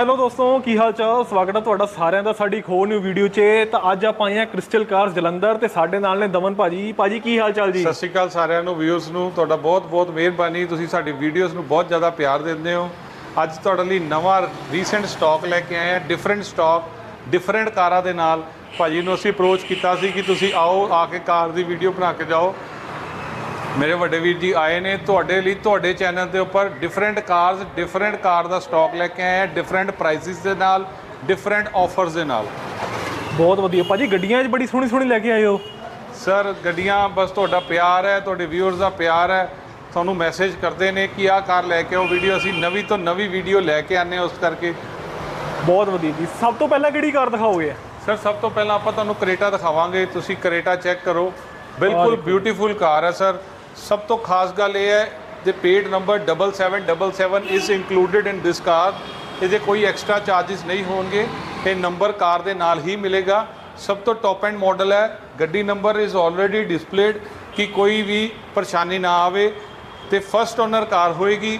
Hello ਦੋਸਤੋ, ਕੀ ਹਾਲ ਚਾਲ? ਸਵਾਗਤ ਹੈ ਤੁਹਾਡਾ ਸਾਰਿਆਂ ਦਾ ਸਾਡੀ ਇੱਕ ਹੋਰ ਨਿਊ ਵੀਡੀਓ 'ਚ। ਤਾਂ ਅੱਜ ਆਪਾਂ ਆਏ ਹਾਂ ਕ੍ਰਿਸਟਲ ਕਾਰਸ ਜਲੰਧਰ ਤੇ ਸਾਡੇ ਨਾਲ ਨੇ ਦਮਨ ਭਾਜੀ। ਭਾਜੀ, ਕੀ ਹਾਲ ਚਾਲ ਜੀ? ਸਤਿ ਸ਼੍ਰੀ ਅਕਾਲ ਸਾਰਿਆਂ ਨੂੰ ਵਿਊਅਰਸ ਨੂੰ। ਤੁਹਾਡਾ ਬਹੁਤ ਬਹੁਤ ਮਿਹਰਬਾਨੀ। ਤੁਸੀਂ ਸਾਡੀ ਵੀਡੀਓਜ਼ ਨੂੰ ਬਹੁਤ ਜ਼ਿਆਦਾ ਪਿਆਰ ਦਿੰਦੇ ਹੋ। ਅੱਜ ਤੁਹਾਡੇ ਲਈ ਨਵਾਂ ਰੀਸੈਂਟ ਸਟਾਕ ਲੈ ਕੇ ਆਏ ਹਾਂ। ਡਿਫਰੈਂਟ ਸਟਾਕ ਡਿਫਰੈਂਟ ਕਾਰਾਂ ਦੇ ਨਾਲ। ਭਾਜੀ ਨੂੰ ਅਸੀਂ ਅਪਰੋਚ ਕੀਤਾ ਸੀ ਕਿ ਤੁਸੀਂ ਆਓ, ਆ ਕੇ ਕਾਰ ਦੀ ਵੀਡੀਓ ਬਣਾ ਕੇ ਜਾਓ। ਮੇਰੇ ਵੱਡੇ ਵੀਰ ਜੀ ਆਏ ਨੇ ਤੁਹਾਡੇ ਲਈ ਤੁਹਾਡੇ ਚੈਨਲ ਦੇ ਉੱਪਰ ਡਿਫਰੈਂਟ ਕਾਰਸ ਡਿਫਰੈਂਟ ਕਾਰ ਦਾ ਸਟਾਕ ਲੈ ਕੇ ਆਏ ਹਾਂ ਡਿਫਰੈਂਟ ਪ੍ਰਾਈਸਿਸ ਦੇ ਨਾਲ ਡਿਫਰੈਂਟ ਆਫਰਸ ਦੇ ਨਾਲ। ਬਹੁਤ ਵਧੀਆ। ਭਾਜੀ ਗੱਡੀਆਂ 'ਚ ਬੜੀ ਸੋਹਣੀ ਸੋਹਣੀ ਲੈ ਕੇ ਆਏ ਹੋ। ਸਰ ਗੱਡੀਆਂ ਬਸ ਤੁਹਾਡਾ ਪਿਆਰ ਹੈ ਤੁਹਾਡੇ ਵਿਊਅਰਸ ਦਾ ਪਿਆਰ ਹੈ। ਤੁਹਾਨੂੰ ਮੈਸੇਜ ਕਰਦੇ ਨੇ ਕਿ ਆਹ ਕਾਰ ਲੈ ਕੇ ਆਓ ਵੀਡੀਓ ਅਸੀਂ ਨਵੀਂ ਤੋਂ ਨਵੀਂ ਵੀਡੀਓ ਲੈ ਕੇ ਆਨੇ ਉਸ ਕਰਕੇ। ਬਹੁਤ ਵਧੀਆ ਜੀ। ਸਭ ਤੋਂ ਪਹਿਲਾਂ ਕਿਹੜੀ ਕਾਰ ਦਿਖਾਓਗੇ? ਸਰ ਸਭ ਤੋਂ ਪਹਿਲਾਂ ਆਪਾਂ ਤੁਹਾਨੂੰ ਕਰੇਟਾ ਦਿਖਾਵਾਂਗੇ ਤੁਸੀਂ ਕਰੇਟਾ ਚੈੱਕ ਕਰੋ। ਬਿਲਕੁਲ ਬਿਊਟੀਫੁਲ ਕਾਰ ਹੈ ਸਰ ਸਭ ਤੋਂ ਖਾਸ ਗੱਲ ਇਹ ਹੈ the paid number 7777 is included in this car ਇਹਦੇ ਕੋਈ ਐਕਸਟਰਾ ਚਾਰजेस ਨਹੀਂ ਹੋਣਗੇ ਇਹ ਨੰਬਰ ਕਾਰ ਦੇ ਨਾਲ ਹੀ ਮਿਲੇਗਾ। ਸਭ ਤੋਂ ਟੌਪ ਐਂਡ ਮਾਡਲ ਹੈ, ਗੱਡੀ ਨੰਬਰ ਇਜ਼ ਆਲਰੇਡੀ ਡਿਸਪਲੇਡ ਕਿ ਕੋਈ ਵੀ ਪਰੇਸ਼ਾਨੀ ਨਾ ਆਵੇ, ਤੇ ਫਸਟ ਓਨਰ ਕਾਰ ਹੋਏਗੀ।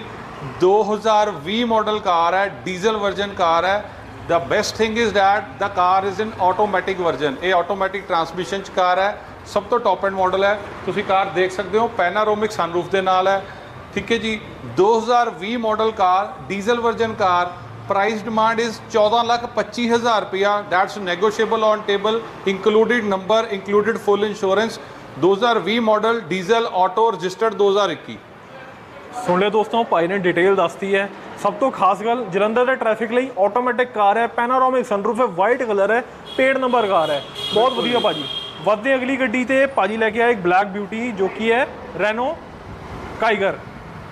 2020 ਮਾਡਲ ਕਾਰ ਹੈ ਡੀਜ਼ਲ ਵਰਜ਼ਨ ਕਾਰ ਹੈ। The best thing is that the car is in automatic version, ਇਹ ਆਟੋਮੈਟਿਕ ਟਰਾਂਸਮਿਸ਼ਨ ਚ ਕਾਰ ਹੈ। ਸਭ ਤੋਂ ਟੌਪ ਐਂਡ ਮਾਡਲ ਹੈ। ਤੁਸੀਂ ਕਾਰ ਦੇਖ ਸਕਦੇ ਹੋ ਪੈਨਾਰੋਮਿਕ ਸਨਰੂਫ ਦੇ ਨਾਲ ਹੈ। ਠੀਕ ਹੈ ਜੀ 2020 model car diesel version car price demand is 14 lakh 25 ਹਜ਼ਾਰ ਰੁਪਇਆ। That's negotiable on table included number included full insurance 2020 model diesel auto registered 2021 ਸੁਣ ਲਿਓ ਦੋਸਤੋ, ਭਾਈ ਨੇ ਡਿਟੇਲ ਦੱਸਤੀ ਹੈ। ਸਭ ਤੋਂ ਖਾਸ ਗੱਲ, ਜਲੰਧਰ ਦੇ ਟ੍ਰੈਫਿਕ ਲਈ ਆਟੋਮੈਟਿਕ ਕਾਰ ਹੈ ਪੈਨਾਰੋਮਿਕ ਸਨਰੂਫ ਹੈ ਵਾਈਟ ਕਲਰ ਹੈ ਪੇਡ ਨੰਬਰ ਕਾਰ ਹੈ। ਬਹੁਤ ਵਧੀਆ ਭਾਜੀ। ਵੱਧਦੇ ਅਗਲੀ ਗੱਡੀ ਤੇ ਭਾਜੀ ਲੈ ਕੇ ਆਏ ਇੱਕ ਬਲੈਕ ਬਿਊਟੀ ਜੋ ਕਿ ਹੈ ਰੈਨੋ ਕਾਈਗਰ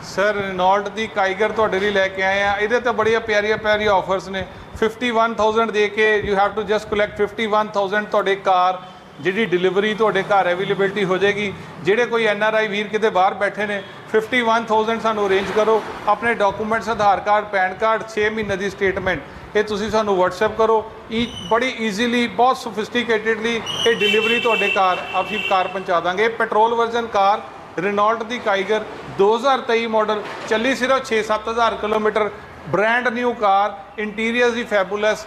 ਸਰ ਰੈਨੋਲਟ ਦੀ ਕਾਈਗਰ ਤੁਹਾਡੇ ਲਈ ਲੈ ਕੇ ਆਏ ਆ। ਇਹਦੇ ਤੇ ਬੜੀਆਂ ਪਿਆਰੀਆਂ ਪਿਆਰੀਆਂ ਆਫਰਸ ਨੇ। 51000 ਦੇ ਕੇ you have to just collect 51000 ਤੁਹਾਡੇ ਕਾਰ, ਜਿਹੜੀ ਡਿਲੀਵਰੀ ਤੁਹਾਡੇ ਘਰ ਅਵੇਲੇਬਿਲਟੀ ਹੋ ਜਾਏਗੀ। ਜਿਹੜੇ ਕੋਈ ਐਨ ਆਰ ਆਈ ਵੀਰ ਕਿਤੇ ਬਾਹਰ ਬੈਠੇ ਨੇ 51000 ਸਾਨੂੰ ਅਰੇਂਜ ਕਰੋ। ਆਪਣੇ documents Aadhaar card PAN card 6 ਮਹੀਨੇ ਦੀ ਸਟੇਟਮੈਂਟ ਇਹ ਤੁਸੀਂ ਸਾਨੂੰ WhatsApp ਕਰੋ। ਇਹ ਬੜੀ ਈਜ਼ੀਲੀ ਬਹੁਤ ਸੋਫਿਸਟੀਕੇਟਿਡਲੀ ਇਹ ਡਿਲੀਵਰੀ ਤੁਹਾਡੇ ਘਰ, ਅਸੀਂ ਕਾਰ ਪਹੁੰਚਾ ਦਾਂਗੇ। ਪੈਟਰੋਲ ਵਰਜ਼ਨ ਕਾਰ ਰੈਨੋਲਟ ਦੀ ਕਾਈਗਰ 2023 ਮਾਡਲ ਚੱਲੀ ਸਿਰਫ 6-7000 kilometre. Brand new car interior ਦੀ ਫੈਬੂਲਸ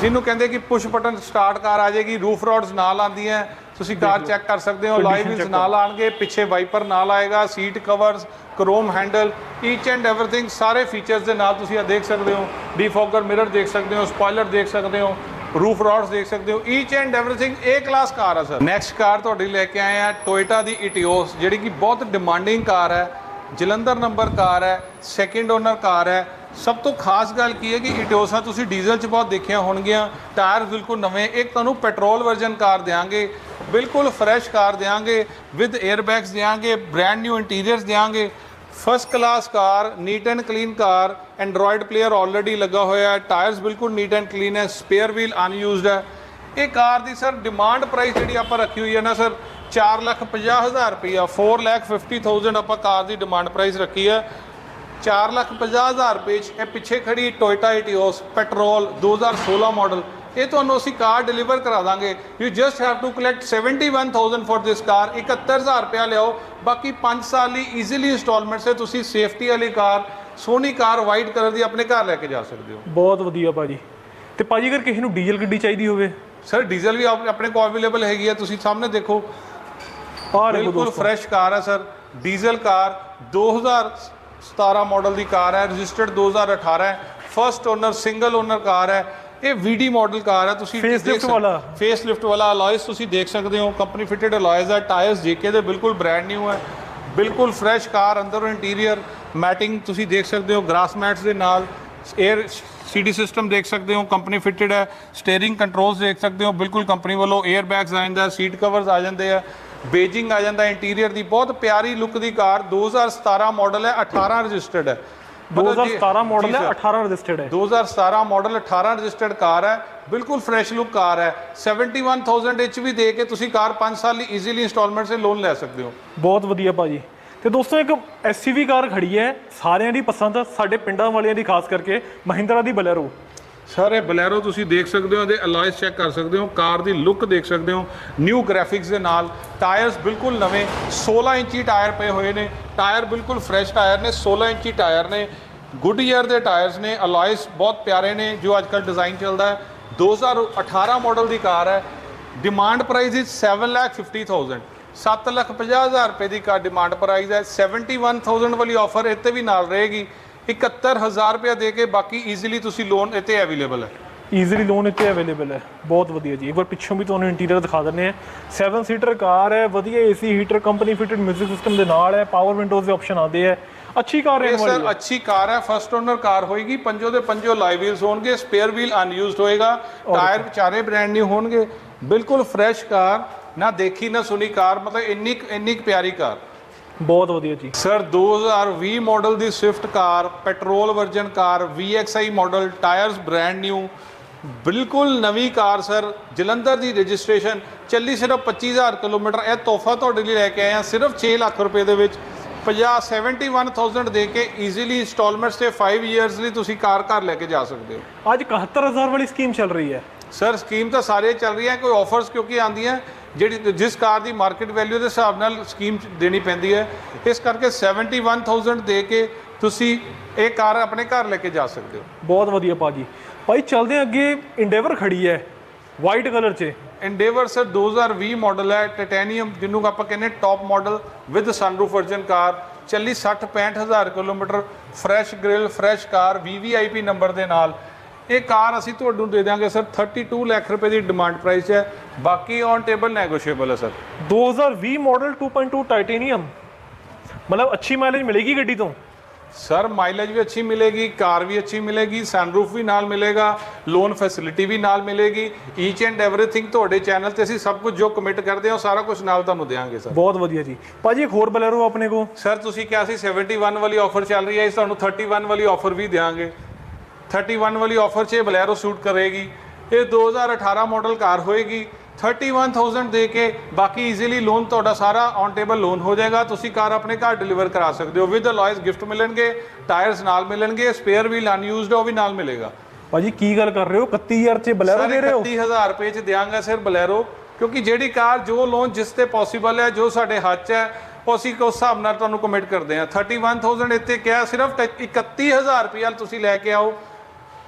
ਜਿਹਨੂੰ ਕਹਿੰਦੇ ਕਿ ਪੁਸ਼ ਬਟਨ ਸਟਾਰਟ ਕਾਰ ਆ ਜਾਏਗੀ ਰੂਫ ਰੋਡਸ ਨਾਲ ਆਉਂਦੀਆਂ। ਤੁਸੀਂ ਕਾਰ ਚੈੱਕ ਕਰ ਸਕਦੇ ਹੋ ਲਾਈਵ ਵੀਲਸ ਨਾਲ ਆਣਗੇ ਪਿੱਛੇ ਵਾਈਪਰ ਨਾਲ ਆਏਗਾ seat covers chrome handle each and everything ਸਾਰੇ ਫੀਚਰਸ ਦੇ ਨਾਲ ਤੁਸੀਂ ਆ ਦੇਖ ਸਕਦੇ ਹੋ ਡੀਫੋਗਰ ਮਿਰਰ ਦੇਖ ਸਕਦੇ ਹੋ ਸਪੋਇਲਰ ਦੇਖ ਸਕਦੇ ਹੋ ਰੂਫ ਰੋਡਸ ਦੇਖ ਸਕਦੇ ਹੋ each and everything A class car ਹੈ ਸਰ ਨੈਕਸਟ ਕਾਰ ਤੁਹਾਡੇ ਲਈ ਲੈ ਕੇ ਆਏ ਆ ਟੋਇਟਾ ਦੀ ਇਟਿਓਸ ਜਿਹੜੀ ਕਿ ਬਹੁਤ ਡਿਮਾਂਡਿੰਗ ਕਾਰ ਹੈ ਜਲੰਧਰ ਨੰਬਰ ਕਾਰ ਹੈ ਸੈਕਿੰਡ ਓਨਰ ਕਾਰ ਹੈ। ਸਭ ਤੋਂ ਖਾਸ ਗੱਲ ਕੀ ਹੈ ਕਿ ਇਟਿਓਸਾ ਤੁਸੀਂ ਡੀਜ਼ਲ 'ਚ ਬਹੁਤ ਦੇਖਿਆ ਹੋਣਗੀਆਂ ਟਾਇਰ ਬਿਲਕੁਲ ਨਵੇਂ ਇੱਕ ਤੁਹਾਨੂੰ ਪੈਟਰੋਲ ਵਰਜ਼ਨ ਕਾਰ ਦੇਾਂਗੇ ਬਿਲਕੁਲ ਫਰੈਸ਼ ਕਾਰ ਦੇਾਂਗੇ ਵਿਦ 에ਅਰਬੈਗਸ ਦੇਾਂਗੇ ਬ੍ਰੈਂਡ ਨਿਊ ਇੰਟੀਰੀਅਰਸ ਦੇਾਂਗੇ first class car neat and clean car android player already ਲੱਗਾ ਹੋਇਆ ਹੈ। ਟਾਇਰਸ ਬਿਲਕੁਲ ਨੀਟ ਐਂਡ ਕਲੀਨ ਹੈ ਸਪੇਅਰ ਵੀਲ ਅਨਯੂਜ਼ਡ ਹੈ। ਇਹ ਕਾਰ ਦੀ ਸਰ ਡਿਮਾਂਡ ਪ੍ਰਾਈਸ ਜਿਹੜੀ ਆਪਾਂ ਰੱਖੀ ਹੋਈ ਹੈ ਨਾ ਸਰ 4 ਲੱਖ 50 ਹਜ਼ਾਰ ਰੁਪਈਆ 4 ਲੱਖ 50000 ਆਪਾਂ ਕਾਰ ਦੀ ਡਿਮਾਂਡ ਪ੍ਰਾਈਸ ਰੱਖੀ ਹੈ। 4 ਲੱਖ 50 ਹਜ਼ਾਰ ਰੁਪਏ 'ਚ ਇਹ ਪਿੱਛੇ ਖੜੀ ਟੋਇਟਾ ਇਟਿਓਸ ਪੈਟਰੋਲ 2016 ਮਾਡਲ ਇਹ ਤੁਹਾਨੂੰ ਅਸੀਂ ਕਾਰ ਡਿਲੀਵਰ ਕਰਾ ਦਾਂਗੇ। You just have to collect 71000 for this car 71000 ਰੁਪਇਆ ਲਿਆਓ। ਬਾਕੀ 5 ਸਾਲ ਲਈ ਈਜ਼ੀਲੀ ਇੰਸਟਾਲਮੈਂਟਸ ਤੇ ਤੁਸੀਂ ਸੇਫਟੀ ਵਾਲੀ ਕਾਰ ਸੋਹਣੀ ਕਾਰ ਵਾਈਟ ਕਲਰ ਦੀ ਆਪਣੇ ਘਰ ਲੈ ਕੇ ਜਾ ਸਕਦੇ ਹੋ। ਬਹੁਤ ਵਧੀਆ ਭਾਜੀ। ਤੇ ਭਾਜੀ ਅਗਰ ਕਿਸੇ ਨੂੰ ਡੀਜ਼ਲ ਗੱਡੀ ਚਾਹੀਦੀ ਹੋਵੇ? ਸਰ ਡੀਜ਼ਲ ਵੀ ਆਪ- ਆਪਣੇ ਕੋਲ ਅਵੇਲੇਬਲ ਹੈਗੀ ਹੈ। ਤੁਸੀਂ ਸਾਹਮਣੇ ਦੇਖੋ। ਦੇਖੋ ਬਿਲਕੁਲ ਫਰੈਸ਼ ਕਾਰ ਹੈ ਸਰ ਡੀਜ਼ਲ ਕਾਰ 2017 ਮਾਡਲ ਦੀ ਕਾਰ ਹੈ। ਰਜਿਸਟਰਡ 2018 ਹੈ। First owner single owner car ਹੈ। ਇਹ ਵੀਡੀ ਮਾਡਲ ਕਾਰ ਹੈ ਤੁਸੀਂ Facelift ਵਾਲਾ। ਫੇਸ ਲਿਫਟ ਵਾਲਾ ਅਲਾਇਸ ਤੁਸੀਂ ਦੇਖ ਸਕਦੇ ਹੋ। ਕੰਪਨੀ ਫਿਟਡ ਅਲਾਇਸ ਹੈ ਟਾਇਰਸ ਜੇਕੇ ਦੇ ਬਿਲਕੁਲ ਬ੍ਰਾਂਡ ਨਿਊ ਹੈ ਬਿਲਕੁਲ ਫਰੈਸ਼ ਕਾਰ ਅੰਦਰੋਂ ਇੰਟੀਰੀਅਰ ਮੈਟਿੰਗ ਤੁਸੀਂ ਦੇਖ ਸਕਦੇ ਹੋ। ਗ੍ਰਾਸ ਮੈਟਸ ਦੇ ਨਾਲ 에ਅਰ ਸੀਡੀ ਸਿਸਟਮ ਦੇਖ ਸਕਦੇ ਹੋ। ਕੰਪਨੀ ਫਿਟਡ ਹੈ ਸਟੀਅਰਿੰਗ ਕੰਟਰੋਲਸ ਦੇਖ ਸਕਦੇ ਹੋ। ਬਿਲਕੁਲ ਕੰਪਨੀ ਵੱਲੋਂ 에ਅਰ ਬੈਗਸ ਆ ਜਾਂਦਾ ਸੀਟ ਕਵਰਸ ਆ ਜਾਂਦੇ ਆ। ਬੇਜਿੰਗ ਆ ਜਾਂਦਾ ਇੰਟੀਰੀਅਰ ਦੀ। ਬਹੁਤ ਪਿਆਰੀ ਲੁੱਕ ਦੀ ਕਾਰ 2017 ਮਾਡਲ ਹੈ 18 ਰਜਿਸਟਰਡ ਹੈ 2017 ਮਾਡਲ ਹੈ ਸਰ। 18 ਰਜਿਸਟਰਡ ਹੈ। 2017 ਮਾਡਲ 18 ਰਜਿਸਟਰਡ ਕਾਰ ਹੈ ਬਿਲਕੁਲ ਫਰੈਸ਼ ਲੁੱਕ ਕਾਰ ਹੈ। 71000 ਵਿੱਚ ਵੀ ਦੇ ਕੇ ਤੁਸੀਂ ਕਾਰ 5 ਸਾਲ ਲਈ ਈਜ਼ੀਲੀ ਇੰਸਟਾਲਮੈਂਟ ਸੇ ਲੋਨ ਲੈ ਸਕਦੇ ਹੋ। ਬਹੁਤ ਵਧੀਆ ਭਾਜੀ। ਤੇ ਦੋਸਤੋ ਇੱਕ ਐਸਯੂਵੀ ਕਾਰ ਖੜੀ ਹੈ ਸਾਰਿਆਂ ਦੀ ਪਸੰਦ ਸਾਡੇ ਪਿੰਡਾਂ ਵਾਲਿਆਂ ਦੀ ਖਾਸ ਕਰਕੇ ਮਹਿੰਦਰਾ ਦੀ ਬਲੈਰੋ। ਸਾਰੇ ਬਲੈਰੋ ਤੁਸੀਂ ਦੇਖ ਸਕਦੇ ਹੋ, ਇਹਦੇ ਅਲਾਇਸ ਚੈੱਕ ਕਰ ਸਕਦੇ ਹੋ, ਕਾਰ ਦੀ ਲੁੱਕ ਦੇਖ ਸਕਦੇ ਹੋ ਨਿਊ ਗ੍ਰਾਫਿਕਸ ਦੇ ਨਾਲ ਟਾਇਰਸ ਬਿਲਕੁਲ ਨਵੇਂ 16 ਇੰਚੀ ਟਾਇਰ ਪਏ ਹੋਏ ਨੇ ਟਾਇਰ ਬਿਲਕੁਲ ਫਰੈਸ਼ ਟਾਇਰ ਨੇ 16 ਇੰਚੀ ਟਾਇਰ ਨੇ ਗੁੱਡ ਈਅਰ ਦੇ ਟਾਇਰਸ ਨੇ ਅਲਾਇਸ ਬਹੁਤ ਪਿਆਰੇ ਨੇ, ਜੋ ਅੱਜ ਕੱਲ੍ਹ ਡਿਜ਼ਾਈਨ ਚੱਲਦਾ ਹੈ। 2018 ਮਾਡਲ ਦੀ ਕਾਰ ਹੈ ਡਿਮਾਂਡ ਪ੍ਰਾਈਸ ਇਜ਼ 750000 750000 ਰੁਪਏ ਦੀ ਕਾਰ ਡਿਮਾਂਡ ਪ੍ਰਾਈਸ ਹੈ 71000 ਵਾਲੀ ਆਫਰ ਇੱਥੇ ਵੀ ਨਾਲ ਰਹੇਗੀ। 71000 ਰੁਪਏ ਦੇ ਕੇ ਬਾਕੀ ਈਜ਼ੀਲੀ ਤੁਸੀਂ ਲੋਨ ਇੱਥੇ ਅਵੇਲੇਬਲ ਹੈ। ਈਜ਼ੀਲੀ ਲੋਨ ਇੱਥੇ ਅਵੇਲੇਬਲ ਹੈ। ਬਹੁਤ ਵਧੀਆ ਜੀ। ਇੱਕ ਵਾਰ ਪਿੱਛੋਂ ਵੀ ਤੁਹਾਨੂੰ ਇੰਟੀਰੀਅਰ ਦਿਖਾ ਦਿੰਦੇ ਆ 7 ਸੀਟਰ ਕਾਰ ਹੈ ਵਧੀਆ AC heater company fitted 뮤직 system ਦੇ ਨਾਲ ਹੈ। ਪਾਵਰ ਵਿੰਡੋਜ਼ ਦੇ ਆਪਸ਼ਨ ਆਉਂਦੇ ਆ ਅੱਛੀ ਕਾਰ ਵਾਲੀ ਸਰ ਅੱਛੀ ਕਾਰ ਹੈ। ਫਸਟ ਓਨਰ ਕਾਰ ਹੋਏਗੀ। ਪੰਜੋ ਦੇ ਪੰਜੋ ਲਾਈਵ ਵੀਲਸ ਹੋਣਗੇ। ਸਪੇਅਰ ਵੀਲ ਅਨਯੂਜ਼ਡ ਹੋਏਗਾ। ਟਾਇਰ ਵਿਚਾਰੇ ਬ੍ਰਾਂਡ ਨਿਊ ਹੋਣਗੇ। ਬਿਲਕੁਲ ਫਰੈਸ਼ ਕਾਰ। ਨਾ ਦੇਖੀ ਨਾ ਸੁਣੀ ਕਾਰ। ਮਤਲਬ ਇੰਨੀ ਇੰਨੀ ਪਿਆਰੀ ਕਾਰ। ਬਹੁਤ ਵਧੀਆ ਜੀ। ਸਰ 2020 ਮਾਡਲ ਦੀ Swift car petrol version car VXI model tyres brand new ਬਿਲਕੁਲ ਨਵੀਂ ਕਾਰ ਸਰ ਜਲੰਧਰ ਦੀ ਰਜਿਸਟ੍ਰੇਸ਼ਨ ਚੱਲੀ ਸਿਰਫ 25000 ਕਿਲੋਮੀਟਰ। ਇਹ ਤੋਹਫਾ ਤੁਹਾਡੇ ਲਈ ਲੈ ਕੇ ਆਏ ਹਾਂ ਸਿਰਫ 6 ਲੱਖ ਰੁਪਏ ਦੇ ਵਿੱਚ। 50 71000 ਦੇ ਕੇ ਈਜ਼ੀਲੀ ਇੰਸਟਾਲਮੈਂਟਸ ਤੇ 5 ਇਅਰਸ ਲਈ ਤੁਸੀਂ ਕਾਰ ਘਰ ਲੈ ਕੇ ਜਾ ਸਕਦੇ ਹੋ। ਅੱਜ 71000 ਵਾਲੀ ਸਕੀਮ ਚੱਲ ਰਹੀ ਹੈ। ਸਰ ਸਕੀਮ ਤਾਂ ਸਾਰੇ ਚੱਲ ਰਹੀਆਂ ਕੋਈ ਆਫਰਸ ਕਿਉਂਕਿ ਆਉਂਦੀਆਂ। ਜਿਹੜੀ ਜਿਸ ਕਾਰ ਦੀ ਮਾਰਕੀਟ ਵੈਲਿਊ ਦੇ ਹਿਸਾਬ ਨਾਲ ਸਕੀਮ ਦੇਣੀ ਪੈਂਦੀ ਹੈ ਇਸ ਕਰਕੇ 71000 ਦੇ ਕੇ ਤੁਸੀਂ ਇਹ ਕਾਰ ਆਪਣੇ ਘਰ ਲੈ ਕੇ ਜਾ ਸਕਦੇ ਹੋ। ਬਹੁਤ ਵਧੀਆ ਭਾਜੀ ਭਾਈ ਚੱਲਦੇ ਅੱਗੇ ਇੰਡੇਵਰ ਖੜੀ ਹੈ ਵਾਈਟ ਕਲਰ 'ਚ। ਐਂਡੇਵਰ ਸਰ 2020 ਮਾਡਲ ਹੈ ਟਿਟੈਨੀਅਮ ਜਿਹਨੂੰ ਆਪਾਂ ਕਹਿੰਦੇ top model with sunroof version car. ਚੱਲੀ 60 65000 kilometre fresh grill fresh car VVIP number ਦੇ ਨਾਲ। ਇਹ ਕਾਰ ਅਸੀਂ ਤੁਹਾਨੂੰ ਦੇ ਦਾਂਗੇ ਸਰ 32 ਲੱਖ ਰੁਪਏ ਦੀ ਡਿਮਾਂਡ ਪ੍ਰਾਈਸ ਹੈ। ਬਾਕੀ ਔਨ ਟੇਬਲ ਨੈਗੋਸ਼ੀਏਬਲ ਹੈ ਸਰ। 2020 ਮਾਡਲ 2.2 ਟਾਈਟੇਨੀਅਮ ਮਤਲਬ ਅੱਛੀ ਮਾਈਲੇਜ ਮਿਲੇਗੀ ਗੱਡੀ ਤੋਂ? ਸਰ ਮਾਈਲੇਜ ਵੀ ਅੱਛੀ ਮਿਲੇਗੀ ਕਾਰ ਵੀ ਅੱਛੀ ਮਿਲੇਗੀ ਸਨਰੂਫ ਵੀ ਨਾਲ ਮਿਲੇਗਾ ਲੋਨ ਫੈਸਿਲਿਟੀ ਵੀ ਨਾਲ ਮਿਲੇਗੀ। ਈਚ ਐਂਡ ਐਵਰੀਥਿੰਗ ਤੁਹਾਡੇ ਚੈਨਲ ਤੇ ਅਸੀਂ ਸਭ ਕੁਝ ਜੋ ਕਮਿਟ ਕਰਦੇ ਹਾਂ ਉਹ ਸਾਰਾ ਕੁਝ ਨਾਲ ਤੁਹਾਨੂੰ ਦੇਵਾਂਗੇ ਸਰ। ਬਹੁਤ ਵਧੀਆ ਜੀ। ਭਾਜੀ ਇੱਕ ਹੋਰ ਬਲੈਰੋ ਆਪਣੇ ਕੋ ਸਰ ਤੁਸੀਂ ਕਿਹਾ ਸੀ 71 ਵਾਲੀ ਆਫਰ ਚੱਲ ਰਹੀ ਹੈ ਇਸ ਤੁਹਾਨੂੰ 31 ਵਾਲੀ ਆਫਰ ਵੀ ਦੇਵਾਂਗੇ 31 ਵਾਲੀ ਆਫਰ 'ਚ ਇਹ ਬਲੈਰੋ ਸੂਟ ਕਰੇਗੀ। ਇਹ 2018 ਮਾਡਲ ਕਾਰ ਹੋਏਗੀ। 31000 ਦੇ ਕੇ ਬਾਕੀ ਈਜ਼ੀਲੀ ਲੋਨ ਤੁਹਾਡਾ ਸਾਰਾ ਔਨ ਟੇਬਲ ਲੋਨ ਹੋ ਜਾਏਗਾ। ਤੁਸੀਂ ਕਾਰ ਆਪਣੇ ਘਰ ਡਿਲੀਵਰ ਕਰਾ ਸਕਦੇ ਹੋ। ਵਿਦ ਅਲਾਇਸ ਗਿਫਟ ਮਿਲਣਗੇ ਟਾਇਰਸ ਨਾਲ ਮਿਲਣਗੇ ਸਪੇਅਰ ਵੀਲ ਅਨਯੂਜ਼ਡ ਉਹ ਵੀ ਨਾਲ ਮਿਲੇਗਾ। ਭਾਜੀ ਕੀ ਗੱਲ ਕਰ ਰਹੇ ਹੋ? 31000 'ਚ ਬਲੈਰੋ ਦੇ ਰਹੇ ਹੋ? 31000 ਰੁਪਏ 'ਚ ਦਿਆਂਗਾ ਸਰ ਬਲੈਰੋ। ਕਿਉਂਕਿ ਜਿਹੜੀ ਕਾਰ ਜੋ ਲੋਨ ਜਿਸ ਤੇ ਪੋਸੀਬਲ ਹੈ ਜੋ ਸਾਡੇ ਹੱਥ 'ਚ ਹੈ ਉਹ ਅਸੀਂ ਉਸ ਹਿਸਾਬ ਨਾਲ ਤੁਹਾਨੂੰ ਕਮਿਟ ਕਰਦੇ ਹਾਂ। 31000 ਇੱਥੇ ਕਿਹਾ ਸਿਰਫ 31000 ਰੁਪਏ ਤੁਸੀਂ ਲੈ ਕੇ ਆਓ।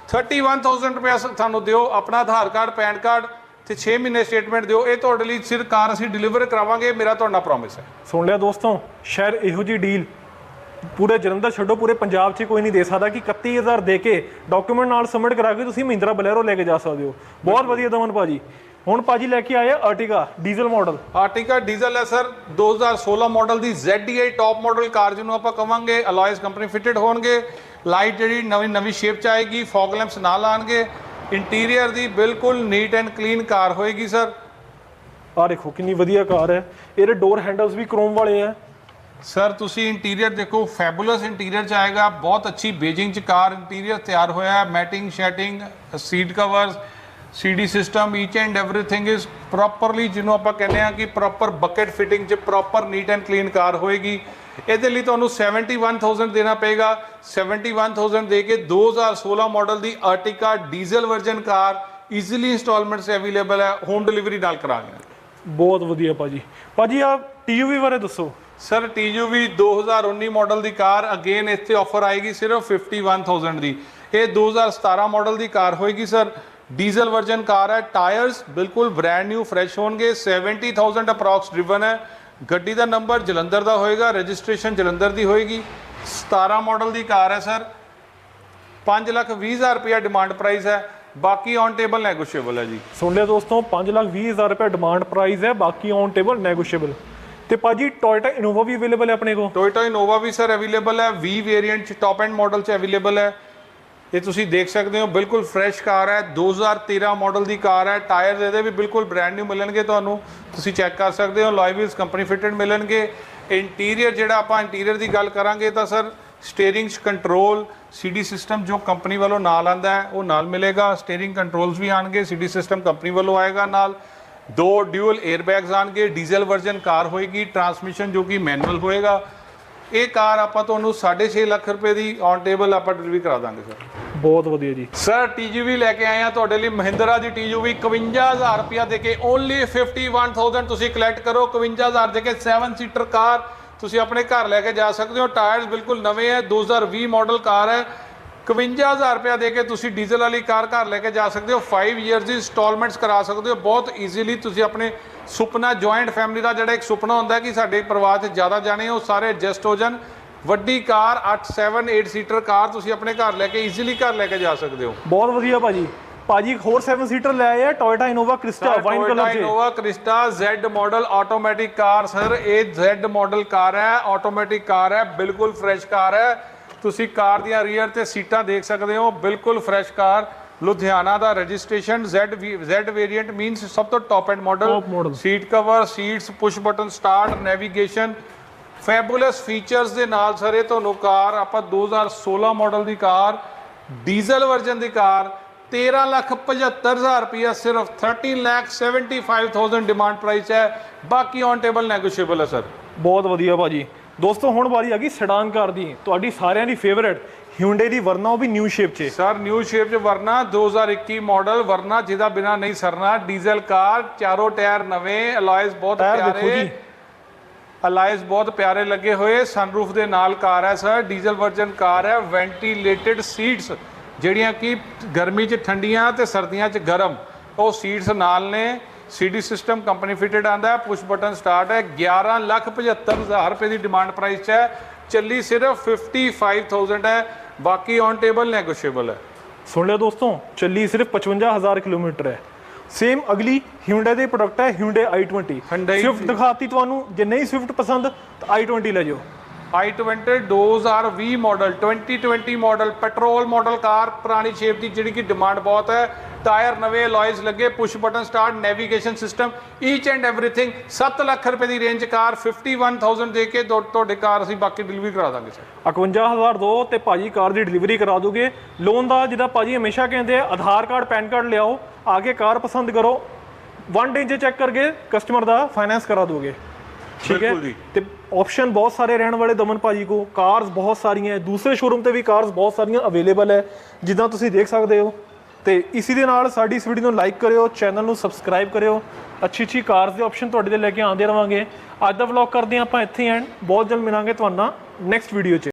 31000 ਰੁਪਏ ਤੁਹਾਨੂੰ ਦਿਓ ਆਪਣਾ ਆਧਾਰ ਕਾਰਡ ਪੈਨ ਕਾਰਡ ਤੇ 6 ਮਹੀਨੇ ਸਟੇਟਮੈਂਟ ਦਿਓ। ਇਹ ਤੁਹਾਡੇ ਲਈ ਸਿਰ ਕਾਰ ਅਸੀਂ ਡਿਲੀਵਰ ਕਰਾਵਾਂਗੇ ਮੇਰਾ ਤੁਹਾਡਾ ਪ੍ਰੋਮਿਸ ਹੈ। ਸੁਣ ਲਿਆ ਦੋਸਤੋ ਸ਼ਾਇਦ ਇਹੋ ਜੀ ਡੀਲ ਪੂਰੇ ਜਲੰਧਰ ਛੱਡੋ ਪੂਰੇ ਪੰਜਾਬ 'ਚ ਕੋਈ ਨਹੀਂ ਦੇ ਸਕਦਾ ਕਿ 31000 ਦੇ ਕੇ ਡਾਕੂਮੈਂਟ ਨਾਲ ਸਬਮਿਟ ਕਰਾ ਕੇ ਤੁਸੀਂ ਮਹਿੰਦਰਾ ਬਲੈਰੋ ਲੈ ਕੇ ਜਾ ਸਕਦੇ ਹੋ। ਬਹੁਤ ਵਧੀਆ ਦਮਨ ਭਾਜੀ। ਹੁਣ ਭਾਜੀ ਲੈ ਕੇ ਆਏ ਆ Ertiga diesel model Ertiga diesel ਹੈ ਸਰ 2016 ਮਾਡਲ ਦੀ ZDI ਟੌਪ ਮਾਡਲ ਕਾਰ ਜਿਹਨੂੰ ਆਪਾਂ ਕਵਾਂਗੇ ਅਲਾਇਸ ਕੰਪਨੀ ਫਿਟਡ ਹੋਣਗੇ। ਲਾਈਟ ਜਿਹੜੀ ਨਵੀਂ ਨਵੀਂ ਸ਼ੇਪ ਚ ਆਏਗੀ ਫੌਗ ਲੈਂਪਸ ਨਾਲ ਆਣਗੇ ਇੰਟੀਰੀਅਰ ਦੀ ਬਿਲਕੁਲ ਨੀਟ ਐਂਡ ਕਲੀਨ ਕਾਰ ਹੋਏਗੀ ਸਰ ਆ ਦੇਖੋ ਕਿੰਨੀ ਵਧੀਆ ਕਾਰ ਹੈ ਇਹਦੇ ਡੋਰ ਹੈਂਡਲਸ ਵੀ ਕ੍ਰੋਮ ਵਾਲੇ ਆ ਸਰ ਤੁਸੀਂ ਇੰਟੀਰੀਅਰ ਦੇਖੋ ਫੈਬੂਲਸ ਇੰਟੀਰੀਅਰ ਚ ਆਏਗਾ ਬਹੁਤ ਅੱਛੀ ਬੇਜਿੰਗ ਚ ਕਾਰ ਇੰਟੀਰੀਅਰ ਤਿਆਰ ਹੋਇਆ ਹੈ matting ਸ਼ੈਟਿੰਗ seat covers CD system each and everything is properly ਜਿਹਨੂੰ ਆਪਾਂ ਕਹਿੰਦੇ ਆ ਕਿ ਪ੍ਰੋਪਰ ਬਕਟ ਫਿਟਿੰਗ ਚ proper neat and clean car ਹੋਏਗੀ ਇਹਦੇ ਲਈ ਤੁਹਾਨੂੰ 71000 ਦੇਣਾ ਪਏਗਾ। 71000 ਦੇ ਕੇ 2016 ਮਾਡਲ ਦੀ Ertiga diesel version car easily instalments available ਹੈ। ਹੋਮ ਡਿਲੀਵਰੀ ਨਾਲ ਕਰਾਂਗੇ। ਬਹੁਤ ਵਧੀਆ ਭਾਜੀ। ਭਾਜੀ ਆ ਟੀਯੂਵੀ ਬਾਰੇ ਦੱਸੋ। ਸਰ TUV 2019 ਮਾਡਲ ਦੀ ਕਾਰ ਅਗੇਨ ਇੱਥੇ ਆਫਰ ਆਏਗੀ ਸਿਰਫ 51000 ਦੀ। ਇਹ 2017 ਮਾਡਲ ਦੀ ਕਾਰ ਹੋਏਗੀ ਸਰ। ਡੀਜ਼ਲ ਵਰਜ਼ਨ ਕਾਰ ਹੈ। ਟਾਇਰਸ ਬਿਲਕੁਲ ਬ੍ਰੈਂਡ ਨਿਊ ਫਰੈਸ਼ ਹੋਣਗੇ। 70000 ਅਪਰੋਕਸ ਡਰਿਵਨ ਹੈ। ਗੱਡੀ ਦਾ ਨੰਬਰ ਜਲੰਧਰ ਦਾ ਹੋਏਗਾ ਰਜਿਸਟ੍ਰੇਸ਼ਨ ਜਲੰਧਰ ਦੀ ਹੋਏਗੀ। 17 ਮਾਡਲ ਦੀ ਕਾਰ ਹੈ ਸਰ। 5 ਲੱਖ 20 ਹਜ਼ਾਰ ਰੁਪਇਆ ਡਿਮਾਂਡ ਪ੍ਰਾਈਸ ਹੈ। ਬਾਕੀ ਔਨ ਟੇਬਲ ਨੈਗੋਸ਼ੀਏਬਲ ਹੈ ਜੀ। ਸੁਣ ਲਿਆ ਦੋਸਤੋ 520000 ਰੁਪਏ ਡਿਮਾਂਡ ਪ੍ਰਾਈਸ ਹੈ ਬਾਕੀ ਔਨ ਟੇਬਲ ਨੈਗੋਸ਼ੀਏਬਲ ਤੇ ਭਾਜੀ ਟੋਇਟਾ ਇਨੋਵਾ ਵੀ ਅਵੇਲੇਬਲ ਹੈ ਆਪਣੇ ਕੋਲ? ਟੋਇਟਾ ਇਨੋਵਾ ਵੀ ਸਰ ਅਵੇਲੇਬਲ ਹੈ। V ਵੇਰੀਐਂਟ ਚ ਟੌਪ ਐਂਡ ਮਾਡਲ ਚ ਅਵੇਲੇਬਲ ਹੈ। ਇਹ ਤੁਸੀਂ ਦੇਖ ਸਕਦੇ ਹੋ, ਬਿਲਕੁਲ ਫਰੈਸ਼ ਕਾਰ ਹੈ। 2013 ਮਾਡਲ ਦੀ ਕਾਰ ਹੈ। ਟਾਇਰ ਇਹਦੇ ਵੀ ਬਿਲਕੁਲ ਬ੍ਰੈਂਡ ਨਿਊ ਮਿਲਣਗੇ ਤੁਹਾਨੂੰ। ਤੁਸੀਂ ਚੈੱਕ ਕਰ ਸਕਦੇ ਹੋ ਲਾਈਵਿਲਸ ਕੰਪਨੀ ਫਿਟਡ ਮਿਲਣਗੇ। ਇੰਟੀਰੀਅਰ ਜਿਹੜਾ ਆਪਾਂ ਇੰਟੀਰੀਅਰ ਦੀ ਗੱਲ ਕਰਾਂਗੇ ਤਾਂ sir steering control CD system ਜੋ ਕੰਪਨੀ ਵੱਲੋਂ ਨਾਲ ਆਂਦਾ ਹੈ, ਉਹ ਨਾਲ ਮਿਲੇਗਾ। ਸਟੀਅਰਿੰਗ ਕੰਟਰੋਲਸ ਵੀ ਆਣਗੇ ਸੀਡੀ ਸਿਸਟਮ ਕੰਪਨੀ ਵੱਲੋਂ ਆਏਗਾ ਨਾਲ। ਦੋ ਡਿਊਅਲ 에ਅਰਬੈਗਸ ਆਣਗੇ ਡੀਜ਼ਲ ਵਰਜ਼ਨ ਕਾਰ ਹੋਏਗੀ ਟਰਾਂਸਮਿਸ਼ਨ ਜੋ ਕਿ ਮੈਨੂਅਲ ਹੋਏਗਾ। ਇਹ ਕਾਰ ਆਪਾਂ ਤੁਹਾਨੂੰ 6.5 ਲੱਖ ਰੁਪਏ ਦੀ ਔਨ ਟੇਬਲ ਆਪਾਂ ਡਿਲੀਵਰੀ ਕਰਾ ਦਾਂਗੇ ਸਰ ਬਹੁਤ ਵਧੀਆ ਜੀ। ਸਰ TGV ਲੈ ਕੇ ਆਏ ਆ ਤੁਹਾਡੇ ਲਈ ਮਹਿੰਦਰਾ ਦੀ TGV 51000 ਰੁਪਿਆ ਦੇ ਕੇ ਓਨਲੀ 51000 ਤੁਸੀਂ ਕਲੈਕਟ ਕਰੋ 51000 ਦੇ ਕੇ 7 ਸੀਟਰ ਕਾਰ ਤੁਸੀਂ ਆਪਣੇ ਘਰ ਲੈ ਕੇ ਜਾ ਸਕਦੇ ਹੋ। ਟਾਇਰਸ ਬਿਲਕੁਲ ਨਵੇਂ ਹੈ 2020 ਮਾਡਲ ਕਾਰ ਹੈ। 51000 ਰੁਪਇਆ ਦੇ ਕੇ ਤੁਸੀਂ ਡੀਜ਼ਲ ਵਾਲੀ ਕਾਰ ਘਰ ਲੈ ਕੇ ਜਾ ਸਕਦੇ ਹੋ। 5 ਇਅਰਸ ਦੀ ਇੰਸਟਾਲਮੈਂਟਸ ਕਰਾ ਸਕਦੇ ਹੋ। ਬਹੁਤ ਈਜ਼ੀਲੀ ਤੁਸੀਂ ਆਪਣੇ ਸੁਪਨਾ ਜੁਆਇੰਟ ਫੈਮਿਲੀ ਦਾ ਜਿਹੜਾ ਇੱਕ ਸੁਪਨਾ ਹੁੰਦਾ ਕਿ ਸਾਡੇ ਪਰਿਵਾਰ 'ਚ ਜ਼ਿਆਦਾ ਜਾਣੇ ਉਹ ਸਾਰੇ ਐਡਜਸਟ ਹੋ ਜਾਣ। ਵੱਡੀ ਕਾਰ 8 7 8 ਸੀਟਰ ਕਾਰ ਤੁਸੀਂ ਆਪਣੇ ਘਰ ਲੈ ਕੇ ਈਜ਼ੀਲੀ ਘਰ ਲੈ ਕੇ ਜਾ ਸਕਦੇ ਹੋ। ਬਹੁਤ ਵਧੀਆ ਭਾਜੀ। ਭਾਜੀ ਇੱਕ ਹੋਰ 7 ਸੀਟਰ ਲੈ ਆਏ ਆ Toyota Innova Crysta wine colour 'ਚ। Innova Crysta Z model automatic car sir ਇਹ Z ਮਾਡਲ ਕਾਰ ਹੈ ਆਟੋਮੈਟਿਕ ਕਾਰ ਹੈ ਬਿਲਕੁਲ ਫਰੈਸ਼ ਕਾਰ ਹੈ। ਤੁਸੀਂ ਕਾਰ ਦੀਆਂ ਰੀਅਰ ਤੇ ਸੀਟਾਂ ਦੇਖ ਸਕਦੇ ਹੋ। ਬਿਲਕੁਲ ਫਰੈਸ਼ ਕਾਰ ਲੁਧਿਆਣਾ ਦਾ registration Z Z variant means ਸਭ ਤੋਂ top end model. Seat cover seats push button start navigation fabulous features ਦੇ ਨਾਲ ਸਰ ਇਹ ਤੁਹਾਨੂੰ ਕਾਰ ਆਪਾਂ 2016 ਮਾਡਲ ਦੀ ਕਾਰ ਡੀਜ਼ਲ ਵਰਜ਼ਨ ਦੀ ਕਾਰ 13 ਲੱਖ 75000 ਰੁਪਇਆ ਸਿਰਫ 13 ਲੱਖ 75000 ਡਿਮਾਂਡ ਪ੍ਰਾਈਸ ਹੈ। ਬਾਕੀ ਔਨ ਟੇਬਲ ਨੈਗੋਸ਼ੀਏਬਲ ਹੈ ਸਰ ਬਹੁਤ ਵਧੀਆ ਭਾਜੀ। ਦੋਸਤੋ ਹੁਣ ਵਾਰੀ ਆ ਗਈ ਸੈਡਾਨ ਕਾਰ ਦੀ। ਤੁਹਾਡੀ ਸਾਰਿਆਂ ਦੀ ਫੇਵਰੇਟ ਹਿਊਂਡੇ ਦੀ ਵਰਨਾ ਉਹ ਵੀ ਨਿਊ ਸ਼ੇਪ 'ਚ। ਸਰ ਨਿਊ ਸ਼ੇਪ ਚ ਵਰਨਾ 2021 ਮਾਡਲ ਵਰਨਾ ਜਿਹਦਾ ਬਿਨਾ ਨਹੀਂ ਸਰਨਾ। ਡੀਜ਼ਲ ਕਾਰ ਚਾਰੋਂ ਟਾਇਰ ਨਵੇਂ ਅਲਾਈਜ਼ ਬਹੁਤ ਪਿਆਰੇ। ਅਲਾਈਜ਼ ਬਹੁਤ ਪਿਆਰੇ ਲੱਗੇ ਹੋਏ। ਸਨਰੂਫ ਦੇ ਨਾਲ ਕਾਰ ਹੈ ਸਰ ਡੀਜ਼ਲ ਵਰਜ਼ਨ ਕਾਰ ਹੈ। ਵੈਂਟੀਲੇਟਡ ਸੀਟਸ ਜਿਹੜੀਆਂ ਕਿ ਗਰਮੀ 'ਚ ਠੰਡੀਆਂ ਤੇ ਸਰਦੀਆਂ 'ਚ ਗਰਮ ਉਹ ਸੀਟਸ ਨਾਲ ਨੇ। ਸੀਡੀ ਸਿਸਟਮ ਕੰਪਨੀ ਫਿਟਡ ਆਂਦਾ ਹੈ ਪੁਸ਼ ਬਟਨ ਸਟਾਰਟ ਹੈ 11 ਲੱਖ 75000 ਰੁਪਏ ਦੀ ਡਿਮਾਂਡ ਪ੍ਰਾਈਸ ਹੈ। ਚੱਲੀ ਸਿਰਫ 55000 ਹੈ। ਬਾਕੀ ਔਨ ਟੇਬਲ ਨੈਗੋਸ਼ੀਏਬਲ ਹੈ। ਸੁਣ ਲਿਆ ਦੋਸਤੋ ਚੱਲੀ ਸਿਰਫ 55000 ਕਿਲੋਮੀਟਰ ਹੈ। ਸੇਮ ਅਗਲੀ ਹਿਊਂਡੇ ਦੇ ਪ੍ਰੋਡਕਟ ਹੈ ਹਿਊਂਡੇ i20 Hyundai ਸਵਿਫਟ ਦਿਖਾਤੀ ਤੁਹਾਨੂੰ ਜੇ ਨਹੀਂ ਸਵਿਫਟ ਪਸੰਦ ਤਾਂ i20 ਲੈ ਜਾਓ। I20 2020 model 2020 model, petrol model car, ਪੁਰਾਣੀ ਸ਼ੇਪ ਦੀ ਜਿਹੜੀ ਕਿ ਡਿਮਾਂਡ ਬਹੁਤ ਹੈ। ਟਾਇਰ ਨਵੇਂ ਅਲੋਇਜ਼ ਲੱਗੇ push button start navigation system each and everything 7 lakh ਰੁਪਏ ਦੀ ਰੇਂਜ ਕਾਰ 51000 ਦੇ ਕੇ ਦੋ- ਤੁਹਾਡੇ ਕਾਰ ਅਸੀਂ ਬਾਕੀ ਡਿਲੀਵਰੀ ਕਰਾ ਦਾਂਗੇ ਸਰ 51000 ਦੋ ਤੇ ਭਾਜੀ ਕਾਰ ਦੀ ਡਿਲੀਵਰੀ ਕਰਾ ਦੋਗੇ। ਲੋਨ ਦਾ ਜਿਹਦਾ ਭਾਜੀ ਹਮੇਸ਼ਾ ਕਹਿੰਦੇ ਆ, ਆਧਾਰ ਕਾਰਡ, ਪੈਨ ਕਾਰਡ ਲਿਆਓ, ਆ ਕੇ ਕਾਰ ਪਸੰਦ ਕਰੋ। ਵਨ ਡੇ 'ਚ ਚੈੱਕ ਕਰਕੇ ਕਸਟਮਰ ਦਾ ਫਾਈਨੈਂਸ ਕਰਾ ਦੋਗੇ। ਠੀਕ ਹੈ। ਤੇ ਆਪਸ਼ਨ ਬਹੁਤ ਸਾਰੇ ਰਹਿਣ ਵਾਲੇ ਦਮਨ ਭਾਜੀ ਕੋ ਕਾਰਸ ਬਹੁਤ ਸਾਰੀਆਂ ਹੈ। ਦੂਸਰੇ ਸ਼ੋਰੂਮ ਤੇ ਵੀ ਕਾਰਸ ਬਹੁਤ ਸਾਰੀਆਂ ਅਵੇਲੇਬਲ ਹੈ। ਜਿੱਦਾਂ ਤੁਸੀਂ ਦੇਖ ਸਕਦੇ ਹੋ। ਤੇ ਇਸੀ ਦੇ ਨਾਲ ਸਾਡੀ ਇਸ ਵੀਡੀਓ ਨੂੰ ਲਾਈਕ ਕਰਿਓ ਚੈਨਲ ਨੂੰ ਸਬਸਕ੍ਰਾਈਬ ਕਰਿਓ। ਅੱਛੀ ਅੱਛੀ ਕਾਰਸ ਦੇ ਆਪਸ਼ਨ ਤੁਹਾਡੇ ਲਈ ਲੈ ਕੇ ਆਉਂਦੇ ਰਵਾਂਗੇ। ਅੱਜ ਦਾ ਵਲੌਗ ਕਰਦੇ ਆਪਾਂ ਇੱਥੇ ਐਂਡ ਬਹੁਤ ਜਲਦ ਮਿਲਾਂਗੇ ਤੁਹਾਨੂੰ ਨੈਕਸਟ ਵੀਡੀਓ 'ਚ।